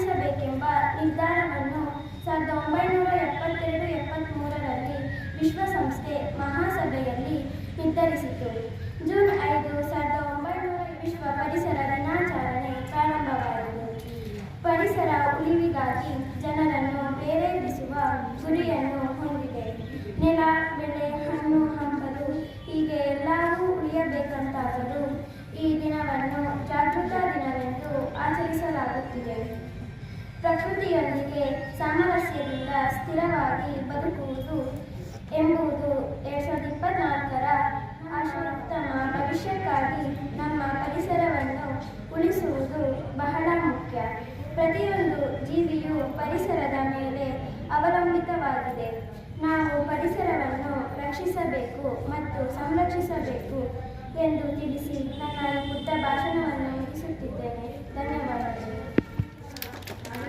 ಆಚರಿಸಬೇಕೆಂಬ ನಿರ್ಧಾರವನ್ನು ಸಾವಿರದ ಒಂಬೈನೂರ ಎಪ್ಪತ್ತೆರಡು ಎಪ್ಪತ್ತ್ಮೂರರಲ್ಲಿ ವಿಶ್ವಸಂಸ್ಥೆ ಮಹಾಸಭೆಯಲ್ಲಿ ನಿರ್ಧರಿಸಿತು. ಜೂನ್ ಐದು ಸಾವಿರದ ಒಂಬೈನೂರ ವಿಶ್ವ ಪರಿಸರ ದಿನಾಚರಣೆ ಪ್ರಾರಂಭವಾಯಿತು. ಪರಿಸರ ಉಳಿವಿಗಾಗಿ ಜನರನ್ನು ಪ್ರೇರೇಪಿಸುವ ಗುರಿಯನ್ನು ಹೊಂದಿದೆ. ನೆಲ, ಬೆಳೆ, ಹಣ್ಣು, ಹಂಪಲು ಹೀಗೆ ಎಲ್ಲರೂ ಉಳಿಯಬೇಕಂತಾದರೂ ಈ ದಿನವನ್ನು ಜಾಗೃತ ದಿನವೆಂದು ಆಚರಿಸಲಾಗುತ್ತಿದೆ. ಪ್ರಕೃತಿಯೊಂದಿಗೆ ಸಾಮರಸ್ಯದಿಂದ ಸ್ಥಿರವಾಗಿ ಬದುಕುವುದು ಎಂಬುದು ಎರಡ್ ಸಾವಿರದ ಇಪ್ಪತ್ನಾಲ್ಕರ ಆಶೋತ್ತಮ ಭವಿಷ್ಯಕ್ಕಾಗಿ ನಮ್ಮ ಪರಿಸರವನ್ನು ಉಳಿಸುವುದು ಬಹಳ ಮುಖ್ಯ. ಪ್ರತಿಯೊಂದು ಜೀವಿಯು ಪರಿಸರದ ಮೇಲೆ ಅವಲಂಬಿತವಾಗಿದೆ. ನಾವು ಪರಿಸರವನ್ನು ರಕ್ಷಿಸಬೇಕು ಮತ್ತು ಸಂರಕ್ಷಿಸಬೇಕು ಎಂದು ತಿಳಿಸಿ ನನ್ನ ಪುಟ್ಟ ಭಾಷಣವನ್ನು ಮುಗಿಸುತ್ತಿದ್ದೇನೆ. ಧನ್ಯವಾದಗಳು.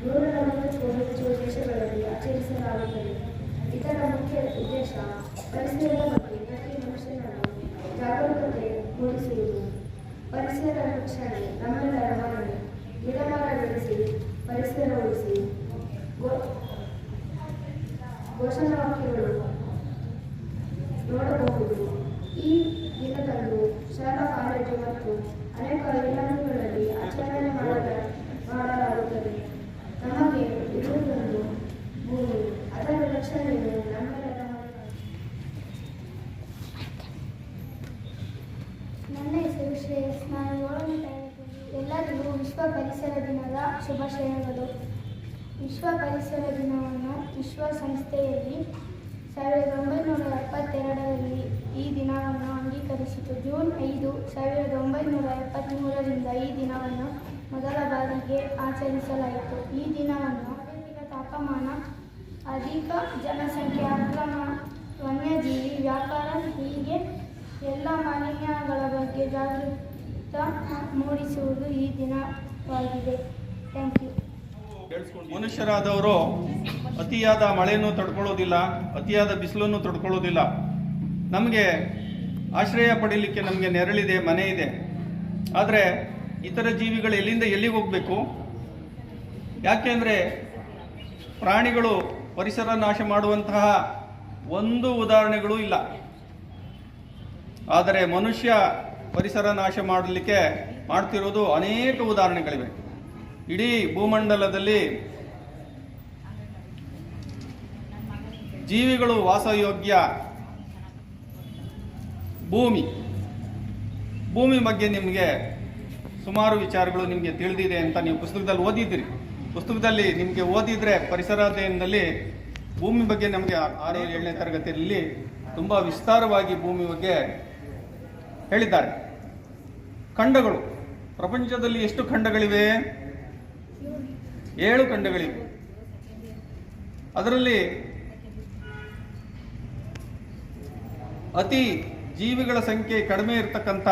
ರಕ್ಷಿಸಿ ಮರ ಮರಗಳನ್ನು ಬೆಳೆಯುವುದು ಬಿಸಿಲಿಗಾಗಿ ಪರಿಸರ ರಕ್ಷಿಸೋಣ ಪ್ರ- ಪ್ರಪಂಚದಾದ್ಯಂತ ವಿಶ್ವ ಪರಿಸರ ದಿನಾಚರಣೆಯನ್ನು ಜೂನ್ ಐದರಂದು ಪ್ರತಿ ವರ್ಷ ಆಚರಿಸಲಾಗುತ್ತದೆ ಸಾವಿರದ ಒಂಬೈನೂರ ಎಂಬತ್ತೆರಡರಲ್ಲಿ ವಿಶ್ವಸಂಸ್ಥೆ ಈ ದಿನ ಘೋಷಿಸಿತು ಸಾವಿರದ ಐದರಂದು ಪ್ರಥಮ ಬಾರಿಗೆ ಈ ದಿನವನ್ನು ಪ್ರ- ಪ್ರಪಂಚದಾದ್ಯಂತ ಆಚರಿಸಿ ಆಚರಿಸಲಾಯಿತು ಈ ದಿನವನ್ನು ನೂರ ನಲವತ್ತಕ್ಕೂ ಹೆಚ್ಚು ದೇಶಗಳಲ್ಲಿ ಆಚರಿಸಲಾಗುತ್ತದೆ ಇದರ ಮುಖ್ಯ ಉದ್ದೇಶ ಪರಿಸರದ ಬಗ್ಗೆ ಪ್ರತಿ ಮನುಷ್ಯನನ್ನು ಜಾಗರೂಕತೆ ಮೂಡಿಸುವುದು ಪರಿಸರ ರಕ್ಷಣೆ ನಮ್ಮೆಲ್ಲರ ಹೊಣೆ ಗಿಡಮರ ಬೆಳೆಸಿ ಪರಿಸರ ಉಳಿಸಿ ಗೋ- ಘೋಷಣಾವಾಕ್ಯಗಳು ನೋಡಬಹುದು ಈ ದಿನದಂದು ಶಾಲಾ ಕಾಲೇಜು ಮತ್ತು ಅನೇಕ ಇಲಾಖೆಗಳಲ್ಲಿ ಆಚರಣೆ ಮಾಡಲ ಮಾಡಲಾಗುತ್ತದೆ ನನ್ನ ಹೆಸರು ಶ್ರೇಯಸ್ ನಾನು ಏಳನೇ ತರಗತಿ ಎಲ್ಲರಿಗೂ ವಿಶ್ವ ಪರಿಸರ ದಿನದ ಶುಭಾಶಯಗಳು ವಿಶ್ವ ಪರಿಸರ ದಿನವನ್ನು ವಿಶ್ವಸಂಸ್ಥೆಯಲ್ಲಿ ಸಾವಿರದ ಒಂಬೈನೂರ ಎಪ್ಪತ್ತೆರಡರಲ್ಲಿ ಈ ದಿನವನ್ನು ಅಂಗೀಕರಿಸಿತು. ಜೂನ್ ಐದು, ಸಾವಿರದ ಒಂಬೈನೂರ ಎಪ್ಪತ್ತ್ಮೂರರಿಂದ ಈ ದಿನವನ್ನು ಮೊದಲ ಬಾರಿಗೆ ಆಚರಿಸಲಾಯಿತು. ಈ ದಿನವನ್ನು ಜಾಗತಿಕ ತಾಪಮಾನ, ಅಧಿಕ ಜನಸಂಖ್ಯೆ ಅಕ್ರಮ ವನ್ಯಜೀವಿ, ವ್ಯಾಪಾರ, ಹೀಗೆ ಎಲ್ಲ ಮಾಲಿನ್ಯಗಳ ಬಗ್ಗೆ ಜಾಗೃತ ಮೂಡಿಸುವುದು ಈ ದಿನವಾಗಿದೆ. ಥ್ಯಾಂಕ್ ಯು ಮನುಷ್ಯರಾದವರು ಅತಿಯಾದ ಮಳೆಯನ್ನು ತಡ್ಕೊಳ್ಳೋದಿಲ್ಲ, ಅತಿಯಾದ ಬಿಸಿಲನ್ನು ತಡ್ಕೊಳ್ಳೋದಿಲ್ಲ. ನಮಗೆ ಆಶ್ರಯ ಪಡೀಲಿಕ್ಕೆ ನಮಗೆ ನೆರಳಿದೆ, ಮನೆ ಇದೆ. ಆದರೆ ಇತರ ಜೀವಿಗಳು ಎಲ್ಲಿಂದ ಎಲ್ಲಿಗೆ ಹೋಗಬೇಕು? ಯಾಕೆಂದರೆ ಪ್ರಾಣಿಗಳು ಪರಿಸರ ನಾಶ ಮಾಡುವಂತಹ ಒಂದು ಉದಾಹರಣೆಗಳು ಇಲ್ಲ. ಆದರೆ ಮನುಷ್ಯ ಪರಿಸರ ನಾಶ ಮಾಡಲಿಕ್ಕೆ ಮಾಡ್ತಿರೋದು ಅನೇಕ ಉದಾಹರಣೆಗಳಿವೆ. ಇಡೀ ಭೂಮಂಡಲದಲ್ಲಿ ಜೀವಿಗಳು ವಾಸಯೋಗ್ಯ ಭೂಮಿ. ಭೂಮಿ ಬಗ್ಗೆ ನಿಮಗೆ ಸುಮಾರು ವಿಚಾರಗಳು ನಿಮಗೆ ತಿಳಿದಿದೆ ಅಂತ ನೀವು ಪುಸ್ತಕದಲ್ಲಿ ಓದಿದ್ದೀರಿ. ಪುಸ್ತಕದಲ್ಲಿ ನಿಮಗೆ ಓದಿದ್ರೆ ಪರಿಸರ ಅಧ್ಯಯನದಲ್ಲಿ ಭೂಮಿ ಬಗ್ಗೆ ನಮಗೆ ಆರನೇ ಏಳನೇ ತರಗತಿಯಲ್ಲಿ ತುಂಬ ವಿಸ್ತಾರವಾಗಿ ಭೂಮಿ ಬಗ್ಗೆ ಹೇಳಿದ್ದಾರೆ. ಖಂಡಗಳು. ಪ್ರಪಂಚದಲ್ಲಿ ಎಷ್ಟು ಖಂಡಗಳಿವೆ? ಏಳು ಖಂಡಗಳಿವೆ. ಅದರಲ್ಲಿ ಅತಿ ಜೀವಿಗಳ ಸಂಖ್ಯೆ ಕಡಿಮೆ ಇರತಕ್ಕಂಥ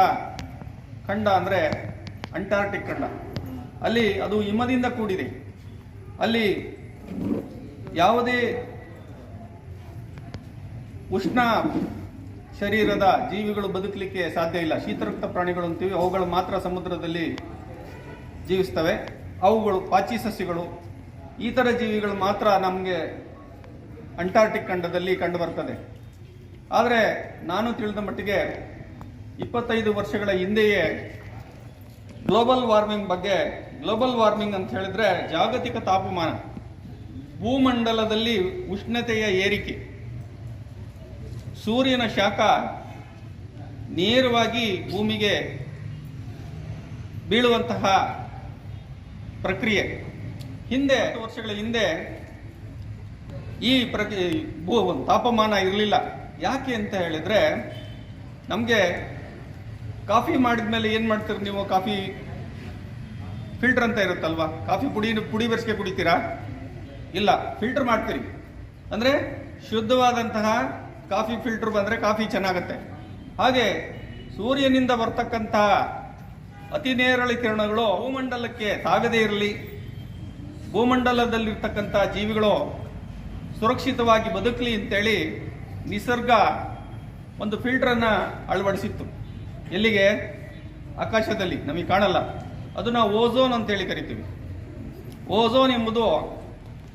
ಖಂಡ ಅಂದರೆ ಅಂಟಾರ್ಟಿಕ್ ಖಂಡ ಅಲ್ಲಿ ಅದು ಹಿಮದಿಂದ ಕೂಡಿದೆ. ಅಲ್ಲಿ ಯಾವುದೇ ಉಷ್ಣ ಶರೀರದ ಜೀವಿಗಳು ಬದುಕಲಿಕ್ಕೆ ಸಾಧ್ಯ ಇಲ್ಲ. ಶೀತರಕ್ತ ಪ್ರಾಣಿಗಳು ಅಂತೀವಿ, ಅವುಗಳು ಮಾತ್ರ ಸಮುದ್ರದಲ್ಲಿ ಜೀವಿಸ್ತವೆ. ಅವುಗಳು ಪಾಚಿ ಸಸ್ಯಗಳು. ಈ ಥರ ಜೀವಿಗಳು ಮಾತ್ರ ನಮಗೆ ಅಂಟಾರ್ಟಿಕ್ ಖಂಡದಲ್ಲಿ ಕಂಡುಬರ್ತದೆ. ಆದರೆ ನಾನು ತಿಳಿದ ಮಟ್ಟಿಗೆ ಇಪ್ಪತ್ತೈದು ವರ್ಷಗಳ ಹಿಂದೆಯೇ ಗ್ಲೋಬಲ್ ವಾರ್ಮಿಂಗ್ ಬಗ್ಗೆ ಗ್ಲೋಬಲ್ ವಾರ್ಮಿಂಗ್ ಅಂತ ಹೇಳಿದ್ರೆ ಜಾಗತಿಕ ತಾಪಮಾನ, ಭೂಮಂಡಲದಲ್ಲಿ ಉಷ್ಣತೆಯ ಏರಿಕೆ. ಸೂರ್ಯನ ಶಾಖ ನೇರವಾಗಿ ಭೂಮಿಗೆ ಬೀಳುವಂತಹ ಪ್ರಕ್ರಿಯೆ. ಹಿಂದೆ ವರ್ಷಗಳ ಹಿಂದೆ ಈ ಪ್ರತಿ ಭೂ, ತಾಪಮಾನ ಇರಲಿಲ್ಲ. ಯಾಕೆ ಅಂತ ಹೇಳಿದ್ರೆ, ನಮಗೆ ಕಾಫಿ ಮಾಡಿದ್ಮೇಲೆ ಏನು ಮಾಡ್ತೀರಿ ನೀವು? ಕಾಫಿ ಫಿಲ್ಟರ್ ಅಂತ ಇರುತ್ತಲ್ವಾ? ಕಾಫಿ ಪುಡಿ ಪುಡಿ ಬೆರೆಸ್ಕೆ ಕುಡಿತೀರಾ? ಇಲ್ಲ, ಫಿಲ್ಟರ್ ಮಾಡ್ತೀರಿ. ಅಂದರೆ ಶುದ್ಧವಾದಂತಹ ಕಾಫಿ ಫಿಲ್ಟರ್ ಬಂದರೆ ಕಾಫಿ ಚೆನ್ನಾಗತ್ತೆ. ಹಾಗೆ ಸೂರ್ಯನಿಂದ ಬರ್ತಕ್ಕಂತಹ ಅತಿ ನೇರಳೆ ಕಿರಣಗಳು ಭೂಮಂಡಲಕ್ಕೆ ತಾಗದೇ ಇರಲಿ. ಭೂಮಂಡಲದಲ್ಲಿರ್ತಕ್ಕಂಥ ಜೀವಿಗಳು ಸುರಕ್ಷಿತವಾಗಿ ಬದುಕಲಿ ಅಂತೇಳಿ ನಿಸರ್ಗ ಒಂದು ಫಿಲ್ಟರನ್ನು ಅಳವಡಿಸಿತ್ತು. ಎಲ್ಲಿಗೆ? ಆಕಾಶದಲ್ಲಿ. ನಮಗೆ ಕಾಣಲ್ಲ. ಅದನ್ನು ಓಝೋನ್ ಅಂತೇಳಿ ಕರಿತೀವಿ. ಓಝೋನ್ ಎಂಬುದು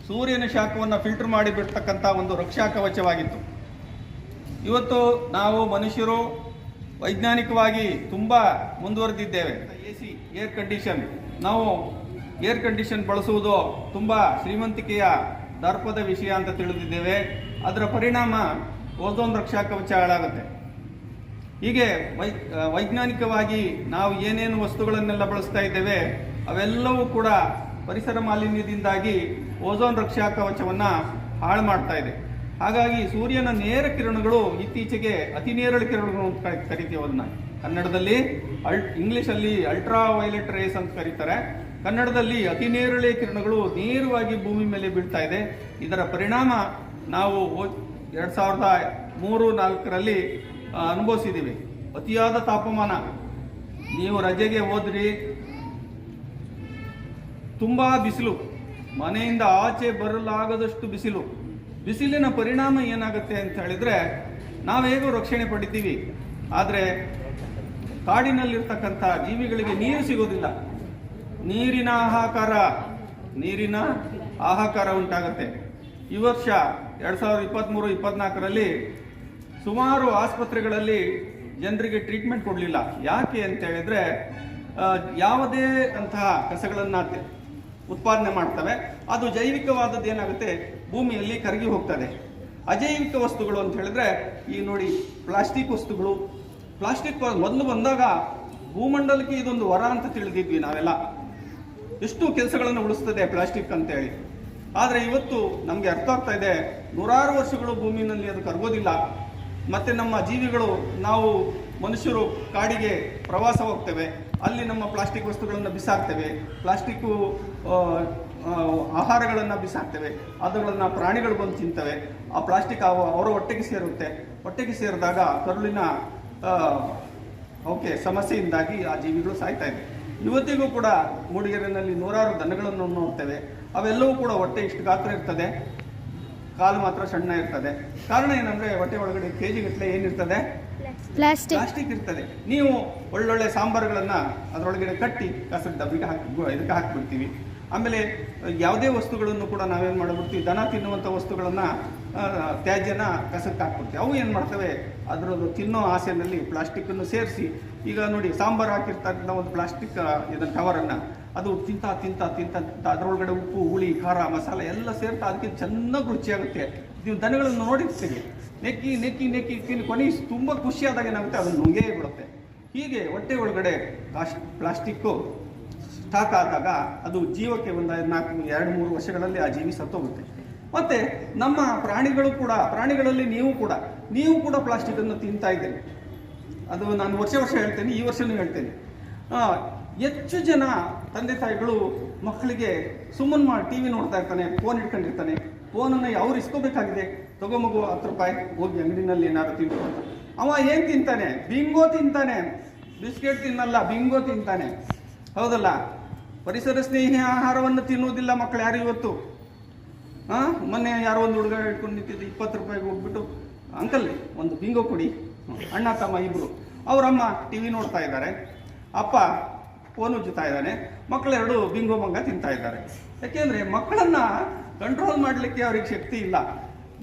ಸೂರ್ಯನ ಶಾಖವನ್ನು ಫಿಲ್ಟರ್ ಮಾಡಿ ಬಿಡ್ತಕ್ಕಂಥ ಒಂದು ರಕ್ಷಾ ಕವಚವಾಗಿತ್ತು. ಇವತ್ತು ನಾವು ಮನುಷ್ಯರು ವೈಜ್ಞಾನಿಕವಾಗಿ ತುಂಬ ಮುಂದುವರೆದಿದ್ದೇವೆ. A C air condition. ನಾವು ಏರ್ ಕಂಡೀಷನ್ ಬಳಸುವುದು ತುಂಬ ಶ್ರೀಮಂತಿಕೆಯ ದರ್ಪದ ವಿಷಯ ಅಂತ ತಿಳಿದಿದ್ದೇವೆ. ಅದರ ಪರಿಣಾಮ ಓಝೋನ್ ರಕ್ಷಾ ಕವಚ ಹಾಳಾಗುತ್ತೆ ಹೀಗೆ ವೈ ವೈಜ್ಞಾನಿಕವಾಗಿ ನಾವು ಏನೇನು ವಸ್ತುಗಳನ್ನೆಲ್ಲ ಬಳಸ್ತಾ ಇದ್ದೇವೆ, ಅವೆಲ್ಲವೂ ಕೂಡ ಪರಿಸರ ಮಾಲಿನ್ಯದಿಂದಾಗಿ ಓಝೋನ್ ರಕ್ಷಾ ಕವಚವನ್ನು ಹಾಳು ಮಾಡ್ತಾ ಇದೆ. ಹಾಗಾಗಿ ಸೂರ್ಯನ ನೇರ ಕಿರಣಗಳು ಇತ್ತೀಚೆಗೆ ಅತಿ ನೇರಳೆ ಕಿರಣಗಳು ಅಂತ ಕರಿ- ಕರಿತೀವಿ ಅದನ್ನ. ಕನ್ನಡದಲ್ಲಿ ಅಲ್, ಇಂಗ್ಲೀಷಲ್ಲಿ ಅಲ್ಟ್ರಾ ವೈಲೆಟ್ ರೇಸ್ ಅಂತ ಕರೀತಾರೆ. ಕನ್ನಡದಲ್ಲಿ ಅತಿ ನೇರಳೆ ಕಿರಣಗಳು ನೇರವಾಗಿ ಭೂಮಿ ಮೇಲೆ ಬೀಳ್ತಾ ಇದೆ. ಇದರ ಪರಿಣಾಮ ನಾವು ಎರಡು ಸಾವಿರದ ಮೂರು ನಾಲ್ಕರಲ್ಲಿ ಅನುಭವಿಸಿದ್ದೀವಿ. ಅತಿಯಾದ ತಾಪಮಾನ. ನೀವು ರಜೆಗೆ ಹೋದ್ರಿ. ತುಂಬ ಬಿಸಿಲು. ಮನೆಯಿಂದ ಆಚೆ ಬರಲಾಗದಷ್ಟು ಬಿಸಿಲು. ಬಿಸಿಲಿನ ಪರಿಣಾಮ ಏನಾಗುತ್ತೆ ಅಂತ ಹೇಳಿದ್ರೆ, ನಾವು ಹೇಗೋ ರಕ್ಷಣೆ ಪಡಿತೀವಿ. ಆದರೆ, ಕಾಡಿನಲ್ಲಿರ್ತಕ್ಕಂಥ ಜೀವಿಗಳಿಗೆ ನೀರು ಸಿಗೋದಿಲ್ಲ. ನೀರಿನ ಆಹಾಕಾರ. ನೀರಿನ ಆಹಾಕಾರ ಉಂಟಾಗುತ್ತೆ. ಈ ವರ್ಷ ಎರಡು ಸಾವಿರದ ಇಪ್ಪತ್ತ್ಮೂರು ಇಪ್ಪತ್ನಾಲ್ಕರಲ್ಲಿ ಸುಮಾರು ಆಸ್ಪತ್ರೆಗಳಲ್ಲಿ ಜನರಿಗೆ ಟ್ರೀಟ್ಮೆಂಟ್ ಕೊಡಲಿಲ್ಲ. ಯಾಕೆ ಅಂತ ಹೇಳಿದ್ರೆ ಯಾವುದೇ ಅಂತಹ ಕಸಗಳನ್ನು ಉತ್ಪಾದನೆ ಮಾಡ್ತವೆ. ಅದು ಜೈವಿಕವಾದದ್ದು ಏನಾಗುತ್ತೆ, ಭೂಮಿಯಲ್ಲಿ ಕರಗಿ ಹೋಗ್ತದೆ. ಅಜೈವಿಕ ವಸ್ತುಗಳು ಅಂತ ಹೇಳಿದ್ರೆ, ಈ ನೋಡಿ ಪ್ಲಾಸ್ಟಿಕ್ ವಸ್ತುಗಳು. ಪ್ಲಾಸ್ಟಿಕ್ ಮೊದಲು ಬಂದಾಗ ಭೂಮಂಡಲಕ್ಕೆ ಇದೊಂದು ವರ ಅಂತ ತಿಳಿದಿದ್ವಿ ನಾವೆಲ್ಲ. ಎಷ್ಟು ಕೆಲಸಗಳನ್ನು ಉಳಿಸ್ತದೆ ಪ್ಲಾಸ್ಟಿಕ್ ಅಂತೇಳಿ ಆದರೆ ಇವತ್ತು ನಮಗೆ ಅರ್ಥ ಆಗ್ತಾ ಇದೆ, ನೂರಾರು ವರ್ಷಗಳು ಭೂಮಿನಲ್ಲಿ ಅದು ಕರಗೋದಿಲ್ಲ. ಮತ್ತೆ ನಮ್ಮ ಜೀವಿಗಳು, ನಾವು ಮನುಷ್ಯರು ಕಾಡಿಗೆ ಪ್ರವಾಸ ಹೋಗ್ತೇವೆ. ಅಲ್ಲಿ ನಮ್ಮ ಪ್ಲಾಸ್ಟಿಕ್ ವಸ್ತುಗಳನ್ನು ಬಿಸಾಕ್ತೇವೆ. ಪ್ಲಾಸ್ಟಿಕ್ಕು ಆಹಾರಗಳನ್ನು ಬಿಸಾಕ್ತೇವೆ. ಅದುಗಳನ್ನು ಪ್ರಾಣಿಗಳು ಬಂದು ತಿಂತವೆ. ಆ ಪ್ಲಾಸ್ಟಿಕ್ ಅವ ಅವರ ಹೊಟ್ಟೆಗೆ ಸೇರುತ್ತೆ. ಹೊಟ್ಟೆಗೆ ಸೇರಿದಾಗ ಕರುಳಿನ ಓಕೆ, ಸಮಸ್ಯೆಯಿಂದಾಗಿ ಆ ಜೀವಿಗಳು ಸಾಯ್ತಾ ಇದೆ. ಇವತ್ತಿಗೂ ಕೂಡ ಮೂಡಿಗೆರೆನಲ್ಲಿ ನೂರಾರು ದನಗಳನ್ನು ನೋಡ್ತೇವೆ. ಅವೆಲ್ಲವೂ ಕೂಡ ಹೊಟ್ಟೆ ಇಷ್ಟು ಗಾತ್ರ ಇರ್ತದೆ. ಕಾಲು ಮಾತ್ರ ಸಣ್ಣ ಇರ್ತದೆ. ಕಾರಣ ಏನಂದ್ರೆ ಹೊಟ್ಟೆ ಒಳಗಡೆ ಕೆ ಜಿಗಟ್ಟಲೆ ಏನಿರ್ತದೆ? ಪ್ಲಾಸ್ಟಿಕ್. ಪ್ಲಾಸ್ಟಿಕ್ ಇರ್ತದೆ. ನೀವು ಒಳ್ಳೊಳ್ಳೆ ಸಾಂಬಾರುಗಳನ್ನ ಅದರೊಳಗಡೆ ಕಟ್ಟಿ ಕಸದ ಡಬ್ಬಿಗೆ ಹಾಕಿ ಇದಕ್ಕೆ ಹಾಕಿಬಿಡ್ತೀವಿ. ಆಮೇಲೆ ಯಾವುದೇ ವಸ್ತುಗಳನ್ನು ಕೂಡ ನಾವೇನು ಮಾಡಿಬಿಡ್ತೀವಿ? ದನ ತಿನ್ನುವಂಥ ವಸ್ತುಗಳನ್ನು ತ್ಯಾಜ್ಯನ ಕಸಕ್ಕೆ ಹಾಕ್ಬಿಡ್ತೀವಿ. ಅವು ಏನು ಮಾಡ್ತವೆ? ಅದರದ್ದು ತಿನ್ನೋ ಆಸೆಯಲ್ಲಿ ಪ್ಲಾಸ್ಟಿಕ್ಕನ್ನು ಸೇರಿಸಿ ಈಗ ನೋಡಿ ಸಾಂಬಾರು ಹಾಕಿರ್ತಕ್ಕಂಥ ಒಂದು ಪ್ಲಾಸ್ಟಿಕ್ ಇದನ್ನು ಕವರನ್ನು ಅದು ತಿಂತ ತಿಂತ ತಿಂತ ತಿಂತ. ಅದರೊಳಗಡೆ ಉಪ್ಪು, ಹುಳಿ, ಖಾರ, ಮಸಾಲೆ ಎಲ್ಲ ಸೇರ್ತಾ ಅದಕ್ಕೆ ಚೆನ್ನಾಗಿ ರುಚಿಯಾಗುತ್ತೆ. ನೀವು ದನಗಳನ್ನು ನೋಡಿರ್ತೀರಿ. ನೆಕ್ಕಿ ನೆಕ್ಕಿ ನೆಕ್ಕಿ ತಿನ್ನು ಕೊನೆ ತುಂಬ ಖುಷಿಯಾದಾಗ ಏನಾಗುತ್ತೆ ಅದನ್ನು ನುಂಗೇ ಬಿಡುತ್ತೆ. ಹೀಗೆ ಹೊಟ್ಟೆ ಒಳಗಡೆ ಪ್ಲಾಸ್ಟಿಕ್ಕು ಸ್ಟಾಕ್ ಆದಾಗ ಅದು ಜೀವಕ್ಕೆ ಒಂದು ನಾಲ್ಕು, ಎರಡು, ಮೂರು ವರ್ಷಗಳಲ್ಲಿ ಆ ಜೀವಿ ಸತ್ತೋಗುತ್ತೆ. ಮತ್ತೆ ನಮ್ಮ ಪ್ರಾಣಿಗಳು ಕೂಡ, ಪ್ರಾಣಿಗಳಲ್ಲಿ ನೀವು ಕೂಡ ನೀವು ಕೂಡ ಪ್ಲಾಸ್ಟಿಕನ್ನು ತಿಂತಾ ಇದ್ದೀರಿ. ಅದು ನಾನು ವರ್ಷ ವರ್ಷ ಹೇಳ್ತೇನೆ, ಈ ವರ್ಷನೂ ಹೇಳ್ತೇನೆ. ಹೆಚ್ಚು ಜನ ತಂದೆ ತಾಯಿಗಳು ಮಕ್ಕಳಿಗೆ ಸುಮ್ಮನೆ ಮಾಡಿ ಟಿ ವಿ ನೋಡ್ತಾ ಇರ್ತಾನೆ ಫೋನ್ ಇಟ್ಕೊಂಡಿರ್ತಾನೆ. ಫೋನನ್ನು ಅವ್ರು ಇಸ್ಕೋಬೇಕಾಗಿದೆ. ತಗೋ ಮಗು, ಹತ್ತು ರೂಪಾಯಿ, ಹೋಗಿ ಅಂಗಡಿನಲ್ಲಿ ಏನಾದ್ರು ಅಂತ ಅವ ಏನು ತಿಂತಾನೆ? ಬಿಂಗೋ ತಿಂತಾನೆ. ಬಿಸ್ಕೆಟ್ ತಿನ್ನಲ್ಲ ಬಿಂಗೋ ತಿಂತಾನೆ. ಹೌದಲ್ಲ? ಪರಿಸರ ಸ್ನೇಹಿ ಆಹಾರವನ್ನು ತಿನ್ನುವುದಿಲ್ಲ ಮಕ್ಕಳು ಯಾರು ಇವತ್ತು? ಹಾಂ ಮೊನ್ನೆ ಯಾರೋ ಒಂದು ಹುಡುಗ ಹಿಡ್ಕೊಂಡು ನಿಂತಿದ್ದು, ಇಪ್ಪತ್ತು ರೂಪಾಯಿಗೆ ಹೋಗ್ಬಿಟ್ಟು ಅಂಕಲ್ ಒಂದು ಬಿಂಗೋ ಕೊಡಿ. ಅಣ್ಣ, ತಮ್ಮ ಇಬ್ರು. ಅವರಮ್ಮ ಟಿ ವಿ ನೋಡ್ತಾ ಇದ್ದಾರೆ. ಅಪ್ಪ ಫೋನ್ ಉಜ್ಜುತ್ತಾ ಇದ್ದಾನೆ. ಮಕ್ಕಳೆರಡು ಬಿಂಗೋ ಮಂಗ ತಿಂತಾ ಇದ್ದಾರೆ. ಯಾಕೆಂದ್ರೆ ಮಕ್ಕಳನ್ನ ಕಂಟ್ರೋಲ್ ಮಾಡಲಿಕ್ಕೆ ಅವ್ರಿಗೆ ಶಕ್ತಿ ಇಲ್ಲ.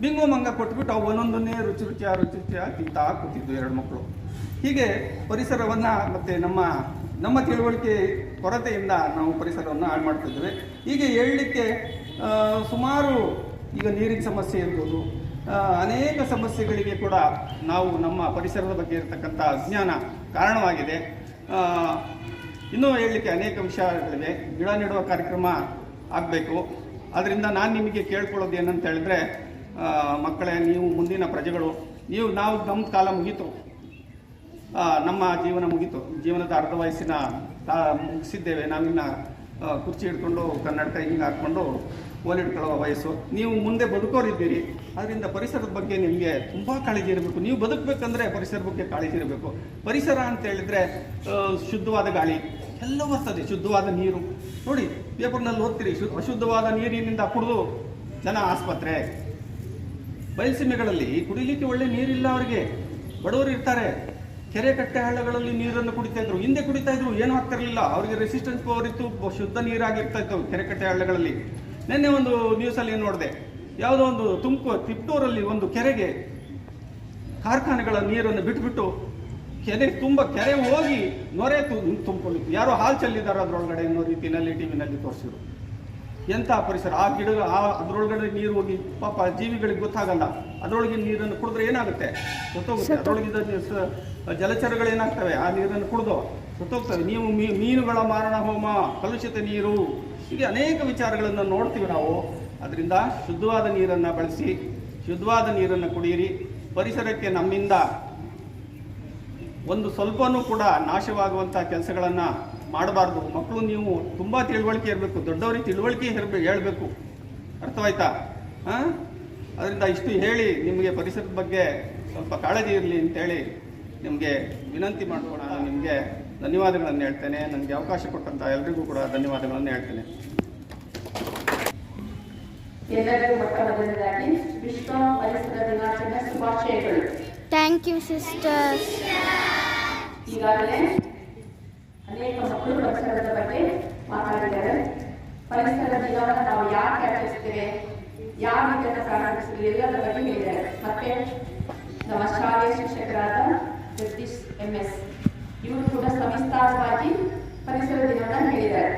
ಬಿಂಗೋ ಮಂಗ ಕೊಟ್ಬಿಟ್ಟು ಅವು ಒಂದೊಂದನ್ನೇ ರುಚಿ ರುಚಿಯ ರುಚಿ ರುಚಿಯಾಗಿ ತಿಂತಾ ಕೂತಿದ್ದು ಎರಡು ಮಕ್ಕಳು ಹೀಗೆ ಪರಿಸರವನ್ನ ಮತ್ತೆ ನಮ್ಮ ನಮ್ಮ ತಿಳುವಳಿಕೆ ಕೊರತೆಯಿಂದ ನಾವು ಪರಿಸರವನ್ನು ಹಾಳು ಮಾಡ್ತಿದ್ದೇವೆ ಹೀಗೆ ಹೇಳಲಿಕ್ಕೆ ಸುಮಾರು ಈಗ ನೀರಿನ ಸಮಸ್ಯೆ ಇರ್ಬೋದು. ಅನೇಕ ಸಮಸ್ಯೆಗಳಿಗೆ ಕೂಡ ನಾವು ನಮ್ಮ ಪರಿಸರದ ಬಗ್ಗೆ ಇರತಕ್ಕಂಥ ಅಜ್ಞಾನ ಕಾರಣವಾಗಿದೆ. ಇನ್ನೂ ಹೇಳಲಿಕ್ಕೆ ಅನೇಕ ವಿಷಯಗಳಿವೆ. ಗಿಡ ನೆಡುವ ಕಾರ್ಯಕ್ರಮ ಆಗಬೇಕು. ಅದರಿಂದ ನಾನು ನಿಮಗೆ ಕೇಳ್ಕೊಳ್ಳೋದು ಏನಂತ ಹೇಳಿದ್ರೆ ಮಕ್ಕಳೇ, ನೀವು ಮುಂದಿನ ಪ್ರಜೆಗಳು, ನೀವು, ನಾವು ನಮ್ಮ ಕಾಲ ಮುಗೀತು. ನಮ್ಮ ಜೀವನ ಮುಗೀತು. ಜೀವನದ ಅರ್ಧ ವಯಸ್ಸಿನ ಕಾ- ಮುಗಿಸಿದ್ದೇವೆ. ನಾವಿನ್ನ ಕುರ್ಚಿ ಹಿಡ್ಕೊಂಡು, ಕನ್ನಡಕ ಹಿಂಗೆ ಹಾಕ್ಕೊಂಡು ಓಲಿಡ್ಕೊಳ್ಳುವ ವಯಸ್ಸು. ನೀವು ಮುಂದೆ ಬದುಕೋರಿದ್ದೀರಿ. ಅದರಿಂದ ಪರಿಸರದ ಬಗ್ಗೆ ನಿಮಗೆ ತುಂಬ ಕಾಳಜಿ ಇರಬೇಕು. ನೀವು ಬದುಕಬೇಕಂದ್ರೆ ಪರಿಸರ ಬಗ್ಗೆ ಕಾಳಜಿ ಇರಬೇಕು. ಪರಿಸರ ಅಂತ ಹೇಳಿದ್ರೆ ಶುದ್ಧವಾದ ಗಾಳಿ. ಎಲ್ಲ ಬರ್ತದೆ, ಶುದ್ಧವಾದ ನೀರು. ನೋಡಿ, ಪೇಪರ್ನಲ್ಲಿ ಓದ್ತೀರಿ, ಶು ಅಶುದ್ಧವಾದ ನೀರಿನಿಂದ ಕುಡಿದು ಜನ ಆಸ್ಪತ್ರೆ. ಬಯಲುಸೀಮೆಗಳಲ್ಲಿ ಕುಡಿಲಿಕ್ಕೆ ಒಳ್ಳೆ ನೀರಿಲ್ಲ ಅವರಿಗೆ. ಬಡವರು ಇರ್ತಾರೆ. ಕೆರೆ ಕಟ್ಟೆ ಹಳ್ಳಗಳಲ್ಲಿ ನೀರನ್ನು ಕುಡಿತಾ ಇದ್ರು. ಹಿಂದೆ ಕುಡಿತಾ ಇದ್ರು, ಏನು ಆಗ್ತಿರಲಿಲ್ಲ. ಅವರಿಗೆ ರೆಸಿಸ್ಟೆನ್ಸ್ ಪವರ್ ಇತ್ತು ಶುದ್ಧ ನೀರಾಗಿರ್ತಾ ಇತ್ತು ಕೆರೆ ಕಟ್ಟೆ ಹಳ್ಳಗಳಲ್ಲಿ. ನಿನ್ನೆ ಒಂದು ನ್ಯೂಸಲ್ಲಿ ನೋಡಿದೆ. ಯಾವುದೋ ಒಂದು ತುಮಕೂರು, ತಿಪ್ಟೂರಲ್ಲಿ ಒಂದು ಕೆರೆಗೆ ಕಾರ್ಖಾನೆಗಳ ನೀರನ್ನು ಬಿಟ್ಬಿಟ್ಟು ಕೆರೆ ತುಂಬ ಕೆರೆ ಹೋಗಿ ನೊರೆ ತುಂಬಿಕೊಂಡಿತ್ತು. ಯಾರೋ ಹಾಲು ಚೆಲ್ಲಿದ್ದಾರೆ ಅದರೊಳಗಡೆ ಅನ್ನೋ ರೀತಿಯಲ್ಲಿ ಟಿ ವಿನಲ್ಲಿ ತೋರಿಸಿದ್ರು. ಎಂಥ ಪರಿಸರ? ಆ ಗಿಡ ಆ ಅದರೊಳಗಡೆ ನೀರು ಹೋಗಿ ಪಾಪ ಜೀವಿಗಳಿಗೆ ಗೊತ್ತಾಗಲ್ಲ. ಅದರೊಳಗೆ ನೀರನ್ನು ಕುಡಿದ್ರೆ ಏನಾಗುತ್ತೆ? ಸತ್ತೋಗುತ್ತೆ. ಅದರೊಳಗಿದ ಜಲಚರಗಳು ಏನಾಗ್ತವೆ? ಆ ನೀರನ್ನು ಕುಡಿದು ಸತ್ತೋಗ್ತವೆ. ನೀವು ಮೀನುಗಳ ಮಾರಣ ಹೋಮ ಕಲುಷಿತ ನೀರು ಹೀಗೆ ಅನೇಕ ವಿಚಾರಗಳನ್ನು ನೋಡ್ತೀವಿ ನಾವು. ಅದರಿಂದ ಶುದ್ಧವಾದ ನೀರನ್ನು ಬಳಸಿ ಶುದ್ಧವಾದ ನೀರನ್ನು ಕುಡಿಯಿರಿ. ಪರಿಸರಕ್ಕೆ ನಮ್ಮಿಂದ ಒಂದು ಸ್ವಲ್ಪವೂ ಕೂಡ ನಾಶವಾಗುವಂಥ ಕೆಲಸಗಳನ್ನು ಮಾಡಬಾರ್ದು. ಮಕ್ಕಳು ನೀವು ತುಂಬ ತಿಳುವಳಿಕೆ ಇರಬೇಕು ದೊಡ್ಡವರಿಗೆ ತಿಳುವಳಿಕೆ ಇರಬೇಕು ಹೇಳಬೇಕು. ಅರ್ಥವಾಯ್ತಾ? ಹಾಂ? ಅದರಿಂದ ಇಷ್ಟು ಹೇಳಿ ನಿಮಗೆ ಪರಿಸರದ ಬಗ್ಗೆ ಸ್ವಲ್ಪ ಕಾಳಜಿ ಇರಲಿ ಅಂತೇಳಿ ನಿಮಗೆ ವಿನಂತಿ ಮಾಡೋಣ ನಾನು ನಿಮಗೆ ಧನ್ಯವಾದಗಳನ್ನು ಹೇಳ್ತೇನೆ. ನನಗೆ ಅವಕಾಶ ಕೊಟ್ಟಂಥ ಎಲ್ರಿಗೂ ಕೂಡ ಧನ್ಯವಾದಗಳನ್ನು ಹೇಳ್ತೇನೆ. ಎಲ್ಲರಿಗೂ ಮೊಟ್ಟ ಮೊದಲನೇದಾಗಿ ವಿಶ್ವ ಪರಿಸರ ದಿನಾಚರಣೆ ಶುಭಾಶಯಗಳು. ಥ್ಯಾಂಕ್ ಯು ಸಿಸ್ಟರ್ಸ್ ಈಗಾಗಲೇ ಅನೇಕ ಮಕ್ಕಳು ಪರಿಸರದ ಬಗ್ಗೆ ಮಾತಾಡಿದ್ದಾರೆ. ಪರಿಸರ ದಿನವನ್ನು ನಾವು ಯಾಕೆ ಆಚರಿಸ್ತೇವೆ ಯಾವ ರೀತಿಯಿಂದ ಪ್ರಾರಂಭಿಸಿದ್ವಿ? ಎಲ್ಲದರ ಬಗ್ಗೆ ಹೇಳಿದ್ದಾರೆ. ಮತ್ತೆ ನಮ್ಮ ಶಾಲೆಯ ಶಿಕ್ಷಕರಾದ ಜಗದೀಶ್ ಎಂ ಎಸ್, ಇವರು ಕೂಡ ಸವಿಸ್ತಾರವಾಗಿ ಪರಿಸರ ದಿನವನ್ನು ಹೇಳಿದ್ದಾರೆ.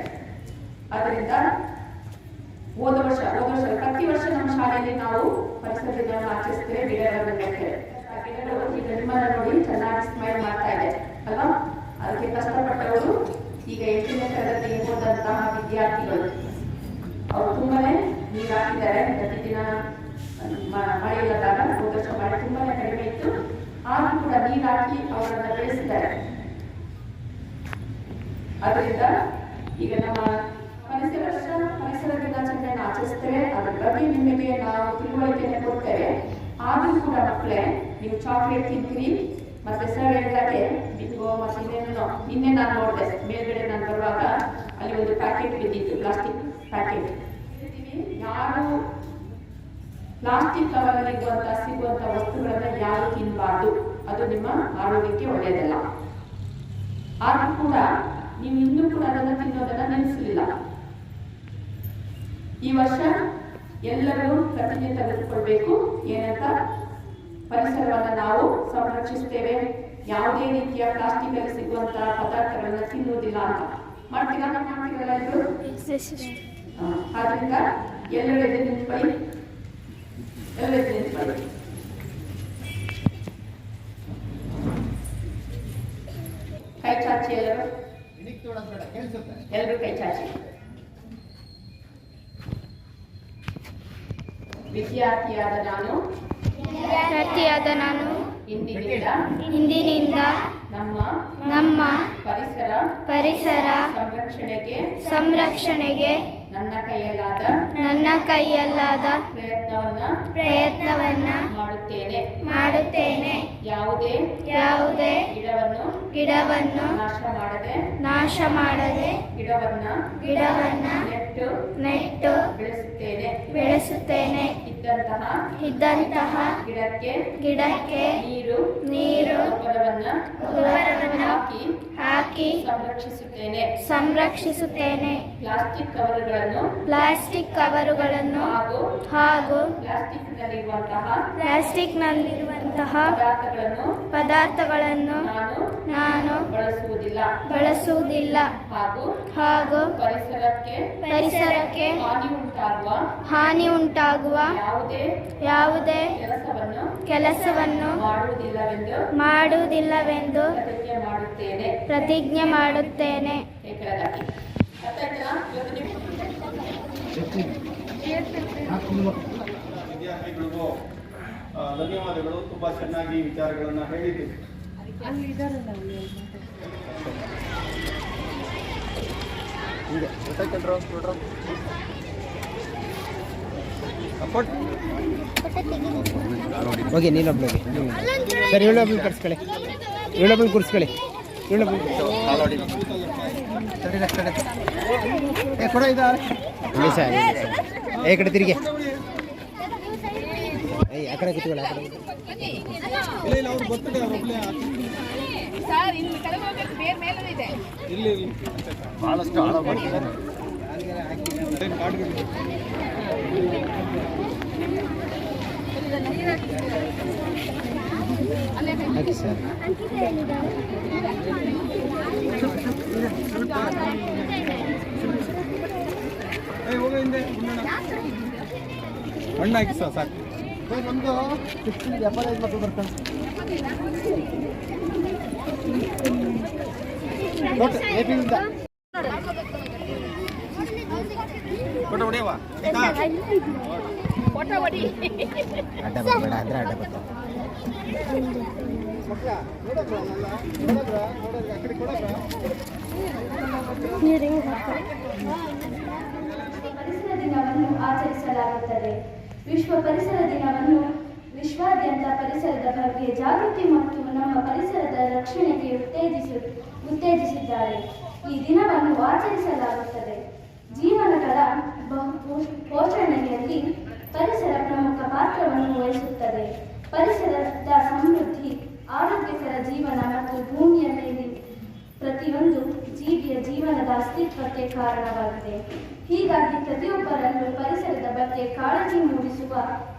ಅದರಿಂದ ಹೋದ ವರ್ಷ ಹೋದ ವರ್ಷ ಪ್ರತಿ ವರ್ಷ ನಮ್ಮ ಶಾಲೆಯಲ್ಲಿ ನಾವು ಪರಿಸರ ದಿನವನ್ನು ಆಚರಿಸ್ತೇವೆ ಗಿಡಗಳನ್ನು ಗಿಡಗಳು ಈಗ ನಿಮ್ಮನ್ನ ನೋಡಿ ಚೆನ್ನಾಗಿ ಸ್ಮೈಲ್ ಮಾಡ್ತಾ ಇದೆ ಅಲ್ವಾ? ಅದಕ್ಕೆ ಕಷ್ಟಪಟ್ಟವರು ಈಗ ಎಂಟನೇ ತರಗತಿಗೆ ಹೋದಂತಹ ವಿದ್ಯಾರ್ಥಿಗಳು. ಅವರು ತುಂಬಾನೇ ನೀರು ಹಾಕಿದ್ದಾರೆ ಪ್ರತಿದಿನ ಮಳೆ ಇಲ್ಲದಾಗ ಹೋದ ಮಳೆ ತುಂಬಾನೇ ಕಡಿಮೆ ಇತ್ತು. ಆದ್ರೂ ಕೂಡ ನೀರು ಹಾಕಿ ಅವರನ್ನ ಬೆಳೆಸಿದ್ದಾರೆ. ಅದರಿಂದ ಈಗ ನಮ್ಮ ಪರಿಸರ ವರ್ಷ ಪರಿಸರ ದಿನಾಚರಣೆಯನ್ನು ಆಚರಿಸ್ತೇವೆ ಅದ್ರ ಬಗ್ಗೆ ನಿಮಗೆ ನಾವು ತಿಳುವಳಿಕೆಯನ್ನು ಕೊಡ್ತೇವೆ. ಆದ್ರೂ ಕೂಡ ಮಕ್ಕಳೇ, ನೀವು ಚಾಕ್ಲೇಟ್ ತಿಂತೀರಿ, ಮತ್ತೆ ಸರ್ ಹೇಳಿದಾಗೆ ಬಿಂಗೋ ಮತ್ತೆ ಇನ್ನೇನೋ ನಿನ್ನೆ ನಾನು ನೋಡಿದೆ. ಮೇಲ್ಗಡೆ ನಾನು ಬರುವಾಗ ಅಲ್ಲಿ ಒಂದು ಪ್ಯಾಕೆಟ್ ಬಿದ್ದಿತ್ತು ಪ್ಲಾಸ್ಟಿಕ್ ಪ್ಯಾಕೆಟ್ ಯಾರು ಪ್ಲಾಸ್ಟಿಕ್ ಕವರಲ್ಲಿ ಇರುವಂತ, ಸಿಗುವಂತ ವಸ್ತುಗಳನ್ನ ಯಾರು ತಿನ್ನಬಾರ್ದು ಅದು ನಿಮ್ಮ ಆರೋಗ್ಯಕ್ಕೆ ಒಳ್ಳೆಯದಲ್ಲ. ಆದ್ರೂ ಕೂಡ ನೀವು ಇನ್ನೂ ಕೂಡ ಅದನ್ನು ತಿನ್ನೋದನ್ನ ನಿಲ್ಲಿಸಲಿಲ್ಲ ಈ ವರ್ಷ ಎಲ್ಲರೂ ಪ್ರತಿಜ್ಞೆ ತೆಗೆದುಕೊಳ್ಬೇಕು. ಏನಂತ? ಪರಿಸರವನ್ನು ನಾವು ಸಂರಕ್ಷಿಸ್ತೇವೆ. ಯಾವುದೇ ರೀತಿಯ ಪ್ಲಾಸ್ಟಿಕ್ ಅಲ್ಲಿ ಸಿಗುವಂತಹ ಪದಾರ್ಥಗಳನ್ನ ತಿನ್ನುವುದಿಲ್ಲ ಅಂತ. ಮಾಡ್ತೀರಾ? ಮಾಡ್ತೀರಲ್ಲ ಇದು? ಆದ್ರಿಂದ ಎಲ್ಲೆಡೆ ನಿಂತ್ಕೊಳ್ಳಿ. ಎದ್ದು ನಿಂತ್ಕೊಳ್ಳಿ. ಕೈ ಚಾಚಿ ಎಲ್ಲರೂ? ಎಲ್ಲರೂ ಕೈ ಚಾಚಿ. ವಿದ್ಯಾರ್ಥಿಯಾದ ನಾನು? ವಿದ್ಯಾರ್ಥಿಯಾದ ನಾನು? ಇಂದಿನಿಂದ ಇಂದಿನಿಂದ ನಮ್ಮ ನಮ್ಮ ಪರಿಸರ ಪರಿಸರ ಸಂರಕ್ಷಣೆಗೆ ಸಂರಕ್ಷಣೆಗೆ ನನ್ನ ಕೈಯಲ್ಲಾದ ನನ್ನ ಕೈಯಲ್ಲಾದ ಪ್ರಯತ್ನವನ್ನ ಪ್ರಯತ್ನವನ್ನ ಮಾಡುತ್ತೇನೆ. ಮಾಡುತ್ತೇನೆ. ಯಾವುದೇ ಯಾವುದೇ ಗಿಡವನ್ನು ಗಿಡವನ್ನು ನಾಶ ಮಾಡದೆ ನಾಶ ಮಾಡದೆ ಗಿಡವನ್ನ ಗಿಡವನ್ನ ನೆಟ್ಟು ನೆಟ್ಟು ಬೆಳೆಸುತ್ತೇನೆ. ಬೆಳೆಸುತ್ತೇನೆ. ಇದ್ದಂತಹ ಇದ್ದಂತಹ ಗಿಡಕ್ಕೆ? ಗಿಡಕ್ಕೆ? ನೀರು? ನೀರು? ಗೊಬ್ಬರವನ್ನ ಹಾಕಿ? ಹಾಕಿ ಸಂರಕ್ಷಿಸುತ್ತೇನೆ. ಸಂರಕ್ಷಿಸುತ್ತೇನೆ. ಪ್ಲಾಸ್ಟಿಕ್ ಕವರ್ಗಳನ್ನು? ಪ್ಲಾಸ್ಟಿಕ್ ಕವರುಗಳನ್ನು ಹಾಗೂ ಹಾಗೂ ಪ್ಲಾಸ್ಟಿಕ್ ನಲ್ಲಿರುವಂತಹ ಪ್ಲಾಸ್ಟಿಕ್ನಲ್ಲಿರುವಂತಹ ಪದಾರ್ಥಗಳನ್ನು ಪದಾರ್ಥಗಳನ್ನು ನಾನು ನಾನು ಬಳಸುವುದಿಲ್ಲ. ಬಳಸುವುದಿಲ್ಲ. ಹಾಗೂ ಹಾಗೂ ಪರಿಸರಕ್ಕೆ ಪರಿಸರಕ್ಕೆ ಹಾನಿ ಉಂಟಾಗುವ ಹಾನಿ ಉಂಟಾಗುವ ಯಾವುದೇ ಕೆಲಸವನ್ನು ಮಾಡುವುದಿಲ್ಲವೆಂದು ಮಾಡುವುದಿಲ್ಲವೆಂದು ಪ್ರತಿಜ್ಞೆ ಮಾಡುತ್ತೇನೆ. ವಿದ್ಯಾರ್ಥಿಗಳಿಗೂ ಧನ್ಯವಾದಗಳು. ತುಂಬಾ ಚೆನ್ನಾಗಿ ವಿಚಾರಗಳನ್ನು ಹೇಳಿದ್ದೀವಿ ಹೋಗಿ. ನೀನೊಬ್ಳಿಗೆ ಸರ್ ಇವಳೊಬ್ಳು ಕರ್ಸ್ಕೊಳ್ಳಿ ಇವಳೊಬ್ಳು ಕೂರಿಸ್ಕೊಳ್ಳಿ ಇವಳೊಬ್ಳು ಏ ಕೊಡ ಇದು ಇಲ್ಲಿ ಸರ್ ಏ ಕಡೆ ತಿರುಗಿ. ಏಯ್ ಆ ಕಡೆ ಕೂತ್ಕೊಳ್ಳಿ ಆ ಕಡೆ ಭಾಳಷ್ಟು ಹಾಳು ಕಾಡ್ಗಳು ಹಾಕಿ ಸರ್. ಮಣ್ಣು ಹಾಕಿ ಸರ್ ಸಾಕು. ನಮ್ಮದು ಎಪ್ಪತ್ತೈದು ಮಕ್ಕಳು ಬರ್ತಾನೆ ಕೊಟ್ಟು ಹೊಡಿಯವ ಫೋಟೋ ಹೊಡಿ ಅಡ್ಡ ಅಂದ್ರೆ ಅಡ್ಡ ಆಚರಿಸಲಾಗುತ್ತದೆ. ವಿಶ್ವ ಪರಿಸರ ದಿನವನ್ನು ವಿಶ್ವಾದ್ಯಂತ ಪರಿಸರದ ಬಗ್ಗೆ ಜಾಗೃತಿ ಮತ್ತು ನಮ್ಮ ಪರಿಸರದ ರಕ್ಷಣೆಗೆ ಉತ್ತೇಜಿಸಿ ಉತ್ತೇಜಿಸಿದ್ದಾರೆ. ಈ ದಿನವನ್ನು ಆಚರಿಸಲಾಗುತ್ತದೆ. ಜೀವನಗಳ ಬಹು ಪೋಷ- ಪೋಷಣೆಯಲ್ಲಿ ಪರಿಸರ ಪ್ರಮುಖ ಪಾತ್ರವನ್ನು ವಹಿಸುತ್ತದೆ. ಪರಿಸರದ ಸಮೃದ್ಧಿ, ಆರೋಗ್ಯಕರ ಜೀವನ ಮತ್ತು ಭೂಮಿಯ ಮೇಲೆ ಪ್ರತಿಯೊಂದು ಜೀವಿಯ ಜೀವನದ ಅಸ್ತಿತ್ವಕ್ಕೆ ಕಾರಣವಾಗಿದೆ. ಹೀಗಾಗಿ ಪ್ರತಿಯೊಬ್ಬರಲ್ಲೂ ಪರಿಸರದ ಬಗ್ಗೆ ಕಾಳಜಿ ಮೂಡಿಸುವ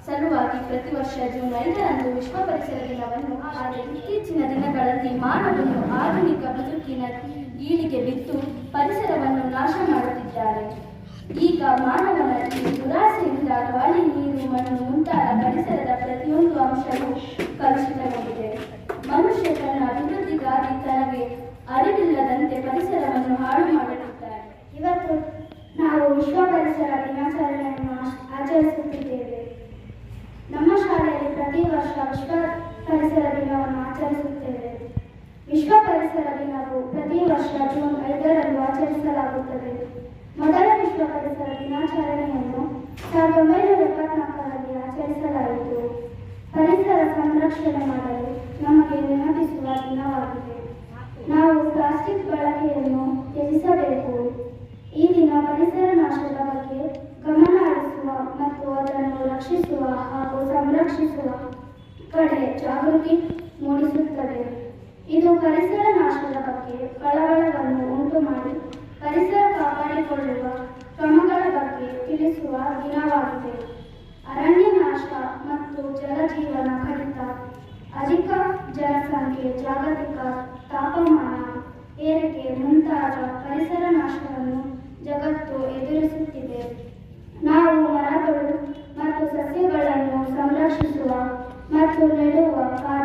ಸಲುವಾಗಿ ಪ್ರತಿ ವರ್ಷ ಜೂನ್ ಐದರಂದು ವಿಶ್ವ ಪರಿಸರ ದಿನವನ್ನು ಆದರೆ ಇತ್ತೀಚಿನ ದಿನಗಳಲ್ಲಿ ಮಾನವನು ಆಧುನಿಕ ಬದುಕಿನ ಈಳಿಗೆ ಬಿದ್ದು ಪರಿಸರವನ್ನು ನಾಶ ಮಾಡುತ್ತಿದ್ದಾರೆ. ಈಗ ಮಾನವನಲ್ಲಿ ದುರಾಸೆಯಿಂದ ಗಾಳಿ ನೀರು, ಮಣ್ಣು ಮುಂತಾದ ಪರಿಸರದ ಪ್ರತಿಯೊಂದು ಅಂಶವೂ ಕಲುಷಿತಗೊಂಡಿದೆ. ಮನುಷ್ಯ ತನ್ನ ಅಭಿವೃದ್ಧಿಗಾಗಿ ತನಗೆ ಅರಿವಿಲ್ಲದಂತೆ ಪರಿಸರವನ್ನು ಹಾಳು ಮಾಡುತ್ತಿದ್ದಾರೆ ಇವತ್ತು ನಾವು ವಿಶ್ವ ಪರಿಸರ ದಿನಾಚರಣೆಯನ್ನು ಆಚರಿಸುತ್ತಿದ್ದೇವೆ. ನಮ್ಮ ಶಾಲೆಯಲ್ಲಿ ಪ್ರತಿ ವರ್ಷ ವಿಶ್ವ ಪರಿಸರ ದಿನವನ್ನು ಆಚರಿಸುತ್ತೇವೆ. ವಿಶ್ವ ಪರಿಸರ ದಿನವು ಪ್ರತಿ ವರ್ಷ ಜೂನ್ ಐದರಂದು ಆಚರಿಸಲಾಗುತ್ತದೆ. ಮೊದಲ ವಿಶ್ವ ಪರಿಸರ ದಿನಾಚರಣೆಯನ್ನು ಸಾವಿರದ ಒಂಬೈನೂರ ಎಪ್ಪತ್ನಾಲ್ಕರಲ್ಲಿ ಆಚರಿಸಲಾಯಿತು. ಪರಿಸರ ಸಂರಕ್ಷಣೆ ಮಾಡಲು ನಮಗೆ ನೆನಪಿಸುವ ದಿನವಾಗಿದೆ. ನಾವು ಪ್ಲಾಸ್ಟಿಕ್ ಬಳಕೆಯನ್ನು ತ್ಯಜಿಸಬೇಕು. ಈ ದಿನ ಪರಿಸರ ನಾಶದ ಬಗ್ಗೆ ಗಮನ ಹರಿಸುವ ಮತ್ತು ಅದನ್ನು ರಕ್ಷಿಸುವ ಹಾಗೂ ಸಂರಕ್ಷಿಸುವ ಕಡೆ ಜಾಗೃತಿ ಮೂಡಿಸುತ್ತದೆ. ಇದು ಪರಿಸರ ನಾಶದ ಬಗ್ಗೆ ಕಳವಳವನ್ನು ಉಂಟು ಮಾಡಿ ಪರಿಸರ ಕಾಪಾಡಿಕೊಳ್ಳುವ ಕ್ರಮಗಳ ಬಗ್ಗೆ ತಿಳಿಸುವ ದಿನವಾಗಿದೆ. ಅರಣ್ಯ ನಾಶ ಮತ್ತು ಜಲಜೀವನ ಕಡಿತ, ಅಧಿಕ ಜನಸಂಖ್ಯೆ, ಜಾಗತಿಕ ತಾಪಮಾನ ಏರಿಕೆ ಮುಂತಾದ ಪರಿಸರ ನಾಶವನ್ನು ಜಗತ್ತು ಎದುರಿಸುತ್ತಿದೆ. ನಾವು ಮರಗಳು ಮತ್ತು ಸಸ್ಯಗಳನ್ನು ಸಂರಕ್ಷಿಸುವ ಮತ್ತು ನೆಡುವ ಕಾರ್ಯ